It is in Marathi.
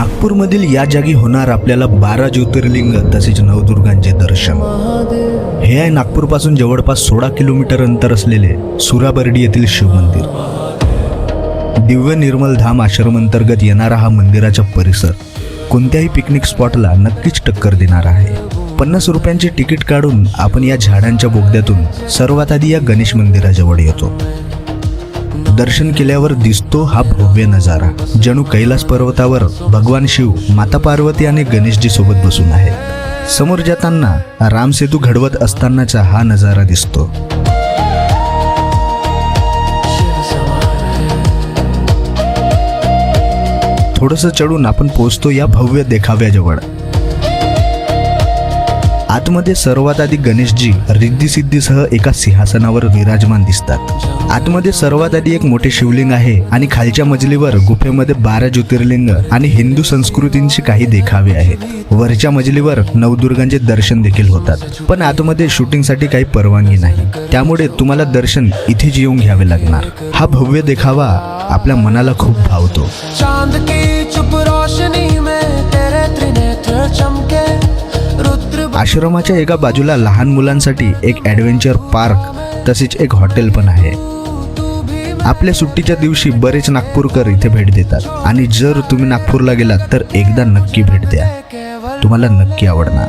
नागपूरमधील या जागी होणार आपल्याला बारा ज्योतिर्लिंग तसेच नवदुर्गांचे दर्शन. हे आहे नागपूरपासून जवळपास सोळा किलोमीटर अंतर असलेले सुराबर्डी येथील शिवमंदिर. दिव्य निर्मल धाम आश्रम अंतर्गत येणारा हा मंदिराचा परिसर कोणत्याही पिकनिक स्पॉटला नक्कीच टक्कर देणार आहे. पन्नास रुपयांचे तिकीट काढून आपण या झाडांच्या बोगद्यातून सर्वात आधी या गणेश मंदिराजवळ येतो. दर्शन केल्यावर दिसतो हा भव्य नजारा. जणू कैलास पर्वतावर भगवान शिव माता पार्वती आणि गणेशजी सोबत बसून आहेत. समोर जाताना रामसेतू घडवत असतानाचा हा नजारा दिसतो. थोडंसं चढून आपण पोचतो या भव्य देखाव्याजवळ. आतमध्ये सर्वात आधी गणेशजी रिद्धी एका सिंहासनावर विराजमान दिसतात. आतमध्ये सर्वात आधी एक मोठे शिवलिंग आहे आणि खालच्या मजलीवर गुफेमध्ये बारा ज्योतिर्लिंग आणि हिंदू संस्कृतींची काही देखावे आहेत. वरच्या मजलीवर नवदुर्गांचे दर्शन देखील होतात. पण आतमध्ये शूटिंगसाठी काही परवानगी नाही. त्यामुळे तुम्हाला दर्शन इथेच येऊन घ्यावे लागणार. हा भव्य देखावा आपल्या मनाला खूप भावतो. आश्रमाच्या एका बाजूला लहान मुलांसाठी एक ॲडव्हेंचर पार्क तसेच एक हॉटेल पण आहे. आपल्या सुट्टीच्या दिवशी बरेच नागपूरकर इथे भेट देतात आणि जर तुम्ही नागपूरला गेलात तर एकदा नक्की भेट द्या. तुम्हाला नक्की आवडणार.